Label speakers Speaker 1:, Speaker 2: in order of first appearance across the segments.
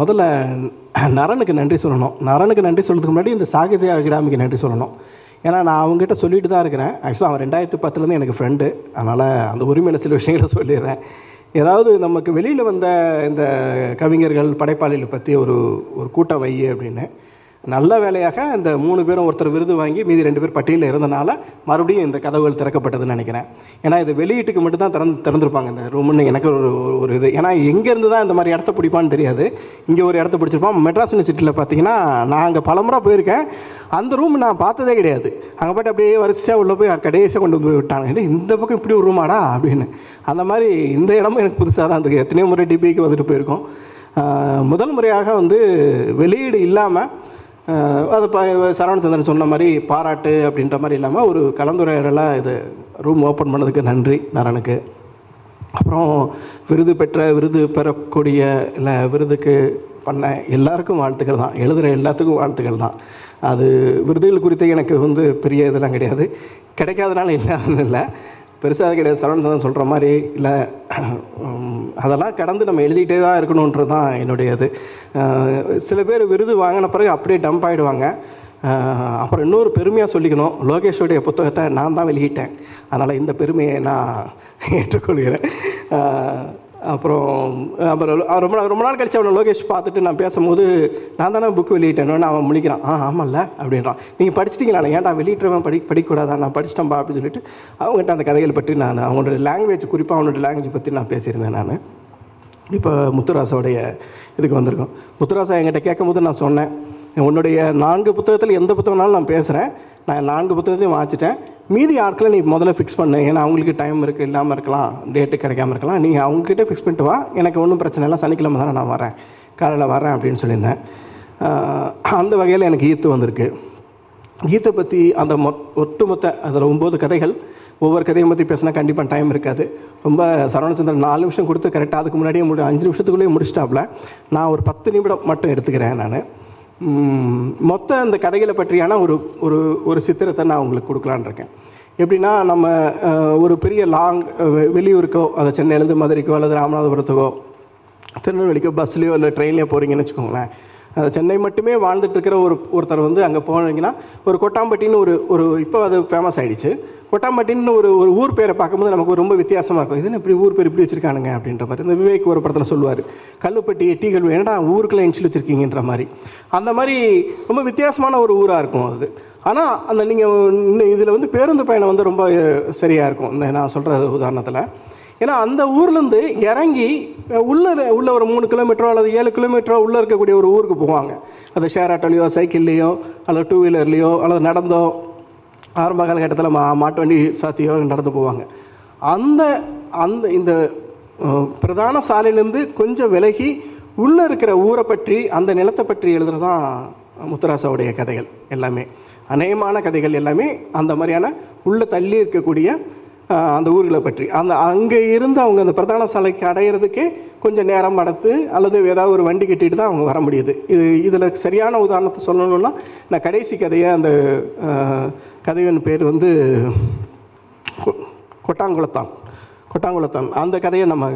Speaker 1: முதல்ல நரனுக்கு நன்றி சொல்லணும். நரனுக்கு நன்றி சொல்கிறதுக்கு முன்னாடி இந்த சாகித்ய அகாடமிக்கு நன்றி சொல்லணும். ஏன்னா நான் அவங்ககிட்ட சொல்லிட்டு தான் இருக்கிறேன். ஆக்சுவலாக அவன் ரெண்டாயிரத்து பத்துலேருந்து எனக்கு ஃப்ரெண்டு அதனால் அந்த உரிமையில் சில விஷயங்களை சொல்லிடுறேன். ஏதாவது நமக்கு வெளியில் வந்த இந்த கவிஞர்கள் படைப்பாளிகளை பற்றி ஒரு ஒரு கூட்டம் வை அப்படின்னு. நல்ல வேலையாக இந்த மூணு பேரும் ஒருத்தர் விருது வாங்கி மீதி ரெண்டு பேர் பட்டியலில் இருந்தனால மறுபடியும் இந்த கதவுகள் திறக்கப்பட்டதுன்னு நினைக்கிறேன். ஏன்னா இது வெளியீட்டுக்கு மட்டும் தான் திறந்து திறந்துருப்பாங்க இந்த ரூம்னு எனக்கு ஒரு ஒரு இது. ஏன்னா எங்கேருந்து தான் இந்த மாதிரி இடத்த பிடிப்பான்னு தெரியாது. இங்கே ஒரு இடத்த பிடிச்சிருப்பான். மெட்ராஸ் யூனிவர்சிட்டியில் பார்த்தீங்கன்னா நான் அங்கே பலமுறை போயிருக்கேன். அந்த ரூம் நான் பார்த்ததே கிடையாது. அங்கே போய்ட்டு அப்படியே வரிசையாக உள்ளே போய் கடைசியாக கொண்டு போய் விட்டாங்க. இந்த பக்கம் இப்படி ஒரு ரூமாடா அப்படின்னு. அந்த மாதிரி இந்த இடமும் எனக்கு புதுசாக தான் இருக்குது எத்தனையோ முறை டிபிக்கு வந்துட்டு போயிருக்கோம். முதல் முறையாக வந்து வெளியீடு இல்லாமல் அது ப சரவணச்சந்திரன் சொன்ன மாதிரி பாராட்டு அப்படின்ற மாதிரி இல்லாமல் ஒரு கலந்துரையாடலாக இது ரூம் ஓப்பன் பண்ணதுக்கு நன்றி நரனுக்கு. அப்புறம் விருது பெற்ற விருது பெறக்கூடிய இல்லை விருதுக்கு பண்ண எல்லாருக்கும் வாழ்த்துக்கள் தான். எழுதுகிற எல்லாத்துக்கும் வாழ்த்துக்கள் தான். அது விருதுகள் குறித்து எனக்கு வந்து பெரிய இதெல்லாம் கிடையாது. கிடைக்காதனால இல்லாதது இல்லை. பெருசாக கிடையாது. சரவணன் சொல்கிற மாதிரி இல்லை. அதெல்லாம் கடந்து நம்ம எழுதிட்டே தான் இருக்கணுன்றது தான் என்னுடைய இது சில பேர் விருது வாங்கின பிறகு அப்படியே டம்ப் ஆகிடுவாங்க அப்புறம் இன்னொரு பெருமையாக சொல்லிக்கணும். லோகேஷோடைய புத்தகத்தை நான் தான் வெளியிட்டேன். அதனால் இந்த பெருமையை நான் ஏற்றுக்கொள்கிறேன். அப்புறம் அப்புறம் ரொம்ப ரொம்ப நாள் கழிச்சு அவனை லோகேஷ் பார்த்துட்டு நான் பேசும்போது நான் தானே புக் வெளியிட்டேன்னு அவன் முழிக்கிறான். ஆ ஆமாம்ல அப்படின்றான். நீங்கள் படிச்சிட்டிங்களா? ஏன்டா வெளியிட்டவன் படி படிக்கக்கூடாதா? நான் படிச்சிட்டேன்பா அப்படின்னு சொல்லிட்டு அவங்ககிட்ட அந்த கதைகள் பற்றி நான் அவனோட லாங்குவேஜ் குறிப்பாக அவனோட லாங்குவேஜ் பற்றி நான் பேசியிருந்தேன் நான். இப்போ முத்துராசாவுடைய இதுக்கு வந்திருக்கோம். முத்துராசா என்கிட்ட கேட்கும்போது நான் சொன்னேன் உன்னுடைய நான்கு புத்தகத்தில் எந்த புத்தகம்னாலும் நான் பேசுகிறேன் நான் நான்கு புத்தகத்தையும் வாசிட்டேன் மீதி ஆட்களை நீ முதல்ல ஃபிக்ஸ் பண்ணு. ஏன்னா அவங்களுக்கு டைம் இருக்குது இல்லாமல் இருக்கலாம் டேட்டு கிடைக்காம இருக்கலாம். நீங்கள் அவங்ககிட்ட ஃபிக்ஸ் பண்ணிட்டு வா. எனக்கு ஒன்றும் பிரச்சனை இல்லை. சனிக்கிழமை தானே நான் வரேன். காலையில் வரேன் அப்படின்னு சொல்லியிருந்தேன். அந்த வகையில் எனக்கு ஈர்த்து வந்திருக்கு. கீதை பற்றி அந்த மொ ஒட்டுமொத்த அதில் ஒம்பது கதைகள் ஒவ்வொரு கதையை பற்றி பேசினா கண்டிப்பாக டைம் இருக்காது. ரொம்ப சரவணச்சந்திரன் நாலு நிமிஷம் கொடுத்து கரெக்டாக அதுக்கு முன்னாடியே முடி அஞ்சு நிமிஷத்துக்குள்ளேயே முடிச்சிட்டாப்புல. நான் ஒரு பத்து நிமிடம் மட்டும் எடுத்துக்கிறேன் நான். மொத்த அந்த கதைகளை பற்றியான ஒரு ஒரு ஒரு சித்திரத்தை நான் உங்களுக்கு கொடுக்கலான்னு இருக்கேன். எப்படின்னா நம்ம ஒரு பெரிய லாங் வெளியூருக்கோ அது சென்னையிலேருந்து மதுரைக்கோ அல்லது ராமநாதபுரத்துக்கோ திருநெல்வேலிக்கோ பஸ்லேயோ இல்லை ட்ரெயின்லேயோ போகிறீங்கன்னு வச்சுக்கோங்களேன். சென்னை மட்டுமே வாழ்ந்துட்டு இருக்கிற ஒரு ஒருத்தர் வந்து அங்கே போனீங்கன்னா ஒரு கொட்டாம்பட்டின்னு ஒரு ஒரு இப்போ அது ஃபேமஸ் ஆகிடுச்சு கொட்டாம்பட்டின்னு ஒரு ஒரு ஊர் பேரை பார்க்கும்போது நமக்கு ரொம்ப வித்தியாசமாக இருக்கும். இதுன்னு இப்படி ஊர் பேர் இப்படி வச்சிருக்கானுங்க அப்படின்ற மாதிரி. இந்த விவேக் ஒரு படத்தில் சொல்லுவார். கல்லுப்பட்டி டீகள் என்னடா ஊருக்குள்ளே இன்ச்சில் வச்சிருக்கீங்கன்ற மாதிரி. அந்த மாதிரி ரொம்ப வித்தியாசமான ஒரு ஊராக இருக்கும் அது. ஆனால் அந்த நீங்கள் இதில் வந்து பேருந்து பயணம் வந்து ரொம்ப சரியாக இருக்கும். இந்த நான் சொல்கிற உதாரணத்தில். ஏன்னா அந்த ஊர்லேருந்து இறங்கி உள்ள உள்ள ஒரு மூணு கிலோமீட்டரோ அல்லது ஏழு கிலோமீட்டரோ உள்ளே இருக்கக்கூடிய ஒரு ஊருக்கு போவாங்க. அது ஷேர் ஆட்டோலையோ சைக்கிள்லேயோ அல்லது டூ வீலர்லேயோ அல்லது நடந்தோ ஆரம்ப காலகட்டத்தில் மா மாட்டு வண்டி சாத்தியோ நடந்து போவாங்க. அந்த அந்த இந்த பிரதான சாலையிலேருந்து கொஞ்சம் விலகி உள்ளே இருக்கிற ஊரை பற்றி அந்த நிலத்தை பற்றி எழுதுறது தான் முத்துராசாவுடைய கதைகள் எல்லாமே. அநேகமான கதைகள் எல்லாமே அந்த மாதிரியான உள்ளே தள்ளி இருக்கக்கூடிய அந்த ஊர்களை பற்றி. அந்த அங்கே இருந்து அவங்க அந்த பிரதான சாலைக்கு அடையிறதுக்கே கொஞ்சம் நேரம் அடுத்து அல்லது ஏதாவது ஒரு வண்டி கட்டிட்டு தான் அவங்க வர முடியுது. இது இதில் சரியான உதாரணத்தை சொல்லணும்னா நான் கடைசி கதையை அந்த கதையின் பேர் வந்து கொ- கொட்டாங்குளத்தான். கொட்டாங்குளத்தன். அந்த கதையை நம்ம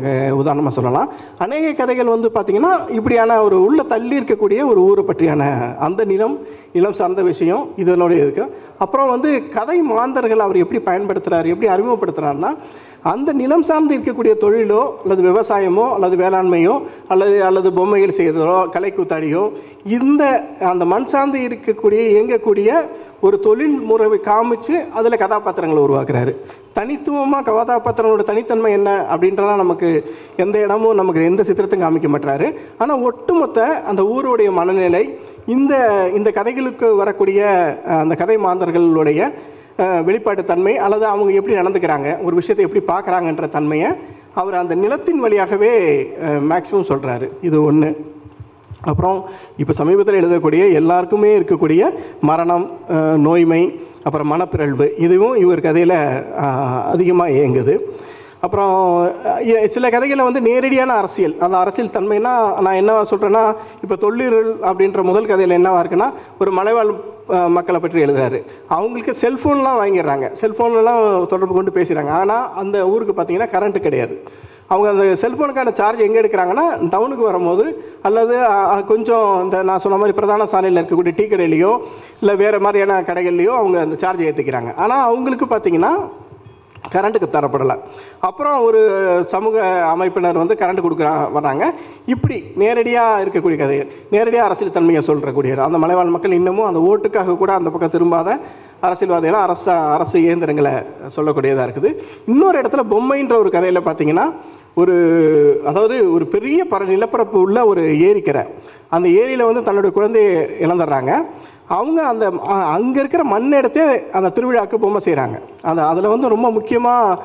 Speaker 1: உதாரணமாக சொல்லலாம். அநேக கதைகள் வந்து பார்த்திங்கன்னா இப்படியான ஒரு உள்ள தள்ளி இருக்கக்கூடிய ஒரு ஊரை பற்றியான அந்த நிலம் நிலம் சார்ந்த விஷயம் இதனுடைய இருக்குது அப்புறம் வந்து கதை மாந்தர்கள் அவர் எப்படி பயன்படுத்துகிறார் எப்படி அறிமுகப்படுத்துகிறாருன்னா அந்த நிலம் சார்ந்து இருக்கக்கூடிய தொழிலோ அல்லது விவசாயமோ அல்லது வேளாண்மையோ அல்லது அல்லது பொம்மைகள் செய்கிறதோ கலைக்கூத்தாடியோ இந்த அந்த மண் சார்ந்து இருக்கக்கூடிய இயங்கக்கூடிய ஒரு தொழில் முறை காமிச்சு அதில் கதாபாத்திரங்களை உருவாக்குறாரு. தனித்துவமாக கதாபாத்திரங்களோட தனித்தன்மை என்ன அப்படின்றலாம் நமக்கு எந்த இடமும் நமக்கு எந்த சித்திரத்தையும் காமிக்க மாட்டாரு ஆனால் ஒட்டுமொத்த அந்த ஊருடைய மனநிலை இந்த இந்த கதைகளுக்கு வரக்கூடிய அந்த கதை மாந்தர்களுடைய வெளிப்பாட்டு தன்மை அல்லது அவங்க எப்படி நடந்துக்கிறாங்க ஒரு விஷயத்தை எப்படி பார்க்குறாங்கன்ற தன்மையை அவர் அந்த நிலத்தின் வழியாகவே மேக்ஸிமம் சொல்கிறாரு இது ஒன்று அப்புறம் இப்போ சமீபத்தில் எழுதக்கூடிய எல்லாருக்குமே இருக்கக்கூடிய மரணம் நோய்மை அப்புறம் மனப்பிறழ்வு இதுவும் இவர் கதையில் அதிகமாக இயங்குது. அப்புறம் சில கதைகளில் வந்து நேரடியான அரசியல். அந்த அரசியல் தன்மைனா நான் என்ன சொல்கிறேன்னா இப்போ தொல்லீரல் அப்படின்ற முதல் கதையில் என்னவாக இருக்குன்னா ஒரு மலைவாழ் மக்களை பற்றி எழுதுறாரு. அவங்களுக்கு செல்ஃபோன்லாம் வாங்கிடுறாங்க. செல்ஃபோன்லாம் தொடர்பு கொண்டு பேசுகிறாங்க ஆனால் அந்த ஊருக்கு பார்த்தீங்கன்னா கரண்ட்டு கிடையாது. அவங்க அந்த செல்ஃபோனுக்கான சார்ஜ் எங்கே எடுக்கிறாங்கன்னா டவுனுக்கு வரும்போது அல்லது கொஞ்சம் இந்த நான் சொன்ன மாதிரி பிரதான சாலையில் இருக்கக்கூடிய டீ கடையிலையோ இல்லை வேறு மாதிரியான கடைகள்லையோ அவங்க அந்த சார்ஜ் ஏற்றிக்கிறாங்க ஆனால் அவங்களுக்கு பார்த்தீங்கன்னா கரண்ட்டுக்கு தரப்படலை. அப்புறம் ஒரு சமூக அமைப்பினர் வந்து கரண்ட் கொடுக்குறா வர்றாங்க. இப்படி நேரடியாக இருக்கக்கூடிய கதைகள் நேரடியாக அரசியல் தன்மையை சொல்கிறக்கூடிய அந்த மலைவாழ் மக்கள் இன்னமும் அந்த ஓட்டுக்காக கூட அந்த பக்கம் திரும்பாத அரசியல்வாதிகள் அரசு அரசு இயந்திரங்களை சொல்லக்கூடியதாக இருக்குது. இன்னொரு இடத்துல பொம்மைன்ற ஒரு கதையில் பார்த்தீங்கன்னா ஒரு அதாவது ஒரு பெரிய பர நிலப்பரப்பு உள்ள ஒரு ஏரிக்கரை அந்த ஏரியில் வந்து தன்னுடைய குழந்தையை இழந்துடுறாங்க. அவங்க அந்த அங்கே இருக்கிற மண் எடுத்து அந்த திருவிழாவுக்கு பொம்மை செய்கிறாங்க அந்த அதில் வந்து ரொம்ப முக்கியமாக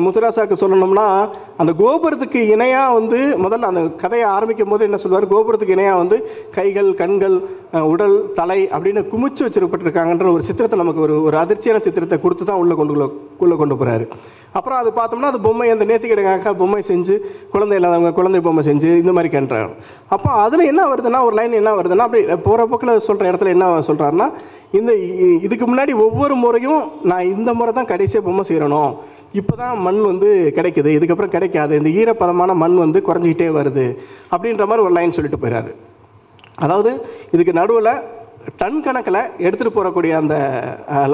Speaker 1: முத்துராசாக்கு சொல்லணும்னா அந்த கோபுரத்துக்கு இணையாக வந்து முதல்ல அந்த கதையை ஆரம்பிக்கும் போது என்ன சொல்வார் கோபுரத்துக்கு இணையாக வந்து கைகள் கண்கள் உடல் தலை அப்படின்னு குமிச்சு வச்சிருப்பட்டிருக்காங்கன்ற ஒரு சித்திரத்தை நமக்கு ஒரு ஒரு அதிர்ச்சியான சித்திரத்தை கொடுத்து தான் உள்ளே கொண்டு உள்ளே கொண்டு போகிறாரு அப்புறம் அது பார்த்தோம்னா அது பொம்மை அந்த நேத்திக்கிடங்காக்க பொம்மை செஞ்சு குழந்தை இல்லாதவங்க குழந்தை பொம்மை செஞ்சு இந்த மாதிரி கன்றாங்க. அப்போ அதில் என்ன வருதுன்னா ஒரு லைன் என்ன வருதுன்னா அப்படி போகிற போக்கில் சொல்கிற இடத்துல என்ன சொல்கிறாருன்னா இந்த இதுக்கு முன்னாடி ஒவ்வொரு முறையும் நான் இந்த முறை தான் கடைசியாக பொம்மை செய்கிறணும் இப்போ தான் மண் வந்து கிடைக்குது இதுக்கப்புறம் கிடைக்காது இந்த ஈரப்பதமான மண் வந்து குறைஞ்சிக்கிட்டே வருது அப்படின்ற மாதிரி ஒரு லைன் சொல்லிட்டு போயிடாரு அதாவது இதுக்கு நடுவில் டன் கணக்கில் எடுத்துகிட்டு போகக்கூடிய அந்த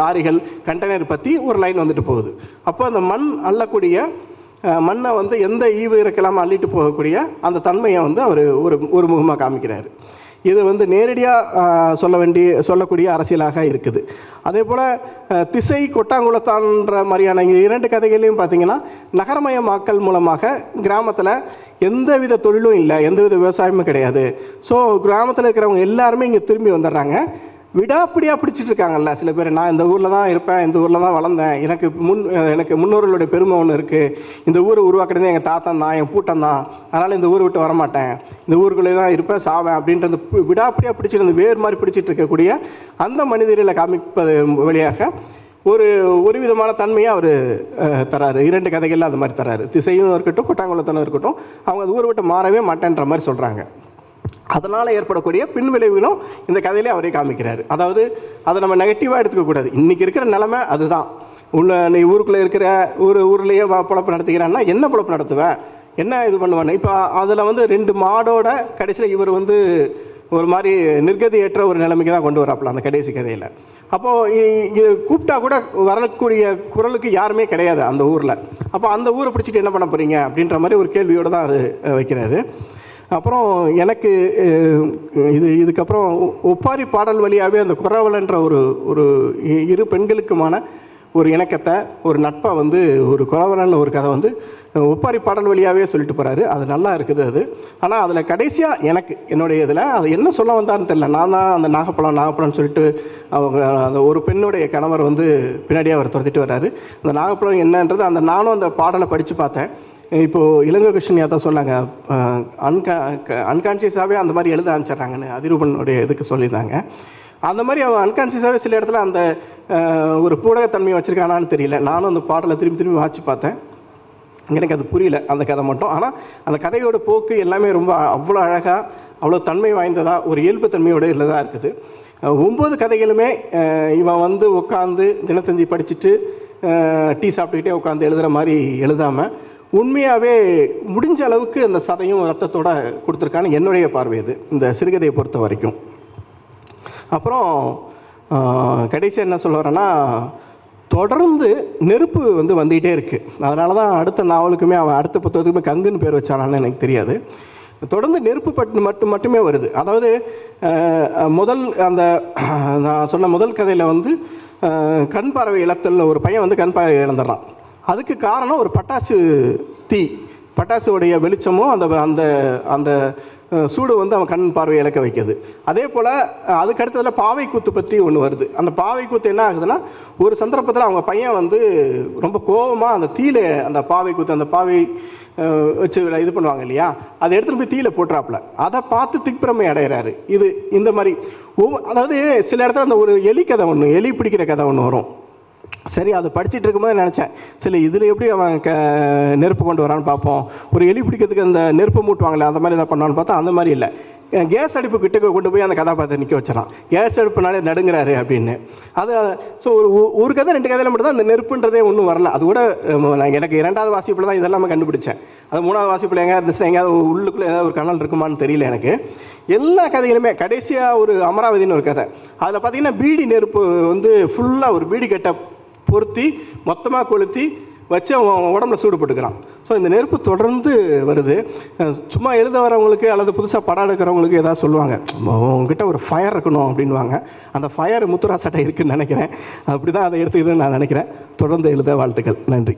Speaker 1: லாரிகள் கண்டெய்னர் பற்றி ஒரு லைன் வந்துட்டு போகுது. அப்போ அந்த மண் அள்ளக்கூடிய மண்ணை வந்து எந்த ஈவு இறக்கலாமல் அள்ளிட்டு போகக்கூடிய அந்த தன்மையை வந்து அவர் ஒரு ஒரு முகமாக காமிக்கிறாரு. இது வந்து நேரடியாக சொல்ல வேண்டிய சொல்லக்கூடிய அரசியலாக இருக்குது. அதே போல் திசை கொட்டாங்குளத்தான்ற மாதிரியான இரண்டு கதைகளையும் பார்த்தீங்கன்னா நகரமயமாக்கல் மூலமாக கிராமத்தில் எந்தவித தொழிலும் இல்லை எந்தவித விவசாயமும் கிடையாது. ஸோ கிராமத்தில் இருக்கிறவங்க எல்லாருமே இங்கே திரும்பி வந்துடுறாங்க. விடாப்பிடியாக பிடிச்சிட்டு இருக்காங்கல்ல சில பேர் நான் இந்த ஊரில் தான் இருப்பேன் இந்த ஊரில் தான் வளர்ந்தேன். எனக்கு முன் எனக்கு முன்னோர்களுடைய பெருமை ஒன்று இருக்குது இந்த ஊரை உருவாக்குறது எங்கள் தாத்தன் தான் என் பூட்டன் தான். அதனால் இந்த ஊரை விட்டு வரமாட்டேன். இந்த ஊருக்குள்ளே தான் இருப்பேன் சாவேன் அப்படின்றது விடாப்பிடியாக பிடிச்சிட்டு அந்த வேறு மாதிரி பிடிச்சிட்டு இருக்கக்கூடிய அந்த மனிதர்களை காமிப்பது வழியாக ஒரு ஒரு விதமான தன்மையை அவர் தராரு. இரண்டு கதைகளில் அந்த மாதிரி தராரு. திசையும் இருக்கட்டும் கொட்டாங்குளத்தனும் இருக்கட்டும். அவங்க அந்த ஊரை விட்டு மாறவே மாட்டேன்ற மாதிரி சொல்கிறாங்க அதனால் ஏற்படக்கூடிய பின்விளைவுகளும் இந்த கதையிலே அவரே காமிக்கிறார். அதாவது அதை நம்ம நெகட்டிவாக எடுத்துக்கக்கூடாது இன்றைக்கி இருக்கிற நிலமை அதுதான். உள்ள நீ ஊருக்குள்ளே இருக்கிற ஊர் ஊர்லேயே வா- பொழப்பு நடத்துகிறான்னா என்ன பொழப்பு நடத்துவேன் என்ன இது பண்ணுவேன் இப்போ அதில் வந்து ரெண்டு மாடோட கடைசியில் இவர் வந்து ஒரு மாதிரி நிர்கதியற்ற ஒரு நிலைமைக்கு தான் கொண்டு வராப்புல அந்த கடைசி கதையில். அப்போது இது கூப்பிட்டா கூட வரக்கூடிய குரலுக்கு யாருமே கிடையாது அந்த ஊரில். அப்போ அந்த ஊரை பிடிச்சிட்டு என்ன பண்ண போகிறீங்க அப்படின்ற மாதிரி ஒரு கேள்வியோடு தான் அவர் வைக்கிறாரு. அப்புறம் எனக்கு இது இதுக்கப்புறம் ஒப்பாரி பாடல் வழியாகவே அந்த குறவலன்ற ஒரு ஒரு இ- இரு பெண்களுக்குமான ஒரு இணக்கத்தை ஒரு நட்பை வந்து ஒரு குறவலன் ஒரு கதை வந்து ஒப்பாரி பாடல் வழியாகவே சொல்லிட்டு போகிறாரு அது நல்லா இருக்குது அது. ஆனால் அதில் கடைசியாக எனக்கு என்னுடைய இதில் அது என்ன சொல்ல வந்தான்னு தெரில நான் தான் அந்த நாகப்பழம் நாகப்பழம்னு சொல்லிட்டு அவங்க அந்த ஒரு பெண்ணுடைய கணவர் வந்து பின்னாடியே அவர் துரத்திட்டு வர்றாரு. அந்த நாகப்பழம் என்னன்றது அந்த நானும் அந்த பாடலை படித்து பார்த்தேன். இப்போது இலங்கை கிருஷ்ணன் யாத்தா சொன்னாங்க? அன்கா அன்கான்சியஸாகவே அந்த மாதிரி எழுத ஆரம்பிச்சிட்றாங்கன்னு அதிரூபனுடைய இதுக்கு சொல்லியிருந்தாங்க. அந்த மாதிரி அவன் அன்கான்சியஸாகவே சில இடத்துல அந்த ஒரு பூடகத்தன்மையை வச்சுருக்கானான்னு தெரியல. நானும் அந்த பாடலை திரும்பி திரும்பி வாட்சி பார்த்தேன். எனக்கு அது புரியல அந்த கதை மட்டும். ஆனால் அந்த கதையோட போக்கு எல்லாமே ரொம்ப அவ்வளோ அழகாக அவ்வளோ தன்மை வாய்ந்ததாக ஒரு இயல்பு தன்மையோட இல்லதாக இருக்குது. ஒம்பது கதைகளுமே இவன் வந்து உட்காந்து தினத்தந்தி படிச்சுட்டு டீ சாப்பிட்டுக்கிட்டே உட்காந்து எழுதுகிற மாதிரி எழுதாமல் உண்மையாகவே முடிஞ்ச அளவுக்கு அந்த சதையும் ரத்தத்தோட கொடுத்துருக்கான்னு என்னுடைய பார்வை இது இந்த சிறுகதையை பொறுத்த வரைக்கும். அப்புறம் கடைசி என்ன சொல்ல வரேன்னா தொடர்ந்து நெருப்பு வந்து வந்துகிட்டே இருக்குது அதனால தான் அடுத்த நாவலுக்குமே அவன் அடுத்த புத்தகத்துக்குமே கங்குன்னு பேர் வச்சானான்னு எனக்கு தெரியாது. தொடர்ந்து நெருப்பு பட்டு மட்டும் மட்டுமே வருது. அதாவது முதல் அந்த நான் சொன்ன முதல் கதையில் வந்து கண் பார்வை இழத்தல்னு ஒரு பையன் வந்து கண் பார்வை இழந்துடுறான். அதுக்கு காரணம் ஒரு பட்டாசு தீ. பட்டாசுடைய வெளிச்சமும் அந்த அந்த அந்த சூடு வந்து அவன் கண் பார்வை இழக்க வைக்கிது. அதே போல் அதுக்கு அடுத்ததில் பாவை கூத்து பற்றி ஒன்று வருது. அந்த பாவை கூத்து என்ன ஆகுதுன்னா ஒரு சந்தர்ப்பத்தில் அவங்க பையன் வந்து ரொம்ப கோவமாக அந்த தீயில அந்த பாவை கூத்து அந்த பாவை வச்சு இது பண்ணுவாங்க இல்லையா? அதை எடுத்துகிட்டு போய் தீயில போட்டுறாப்புல. அதை பார்த்து திக்பிரமை அடைகிறாரு. இது இந்த மாதிரி. ஒவ்வொ அதாவது சில இடத்துல அந்த ஒரு எலி கதை ஒன்று எலி பிடிக்கிற கதை ஒன்று வரும். சரி அதை படிச்சுட்டு இருக்கும்போது நினச்சேன். சரி இதில் எப்படி அவன் க நெருப்பு கொண்டு வரான்னு பார்ப்போம். ஒரு எலி பிடிக்கிறதுக்கு அந்த நெருப்பு மூட்டுவாங்களே அந்த மாதிரி எதாவது பண்ணான்னு பார்த்தா அந்த மாதிரி இல்லை. கேஸ் அடுப்பு கிட்ட கொண்டு போய் அந்த கதாபாத்திரம் நிற்க வச்சிடலாம். கேஸ் அடுப்புனாலே நடுங்கிறாரு அப்படின்னு. அது ஸோ ஒரு ஒரு கதை ரெண்டு கதையில் மட்டும் தான் அந்த நெருப்புன்றதே ஒன்றும் வரல. அது கூட நான் எனக்கு இரண்டாவது வாசிப்பில் தான் இதெல்லாம் கண்டுபிடிச்சேன். அது மூணாவது வாசிப்பில் எங்கேயாவது இருந்துச்சு எங்கேயாவது உள்ளுக்குள்ளே ஏதாவது ஒரு கனல் இருக்குமான்னு தெரியல எனக்கு. எல்லா கதைகளுமே கடைசியாக ஒரு அமராவதின்னு ஒரு கதை. அதில் பார்த்தீங்கன்னா பீடி நெருப்பு வந்து ஃபுல்லாக ஒரு பீடி கட்டை பொருத்தி மொத்தமாக கொளுத்தி வச்சு அவன் அவன் உடம்புல சூடு போட்டுக்கிறான். ஸோ இந்த நெருப்பு தொடர்ந்து வருது. சும்மா எழுத வரவங்களுக்கு அல்லது புதுசாக படம் எடுக்கிறவங்களுக்கு ஏதாவது சொல்லுவாங்க உங்ககிட்ட ஒரு ஃபயர் இருக்கணும் அப்படின்வாங்க அந்த ஃபயர் முத்துராசாட்டை இருக்குன்னு நினைக்கிறேன். அப்படி தான் அதை எடுத்துக்கிட்டு நான் நினைக்கிறேன். தொடர்ந்து எழுத வாழ்த்துக்கள். நன்றி.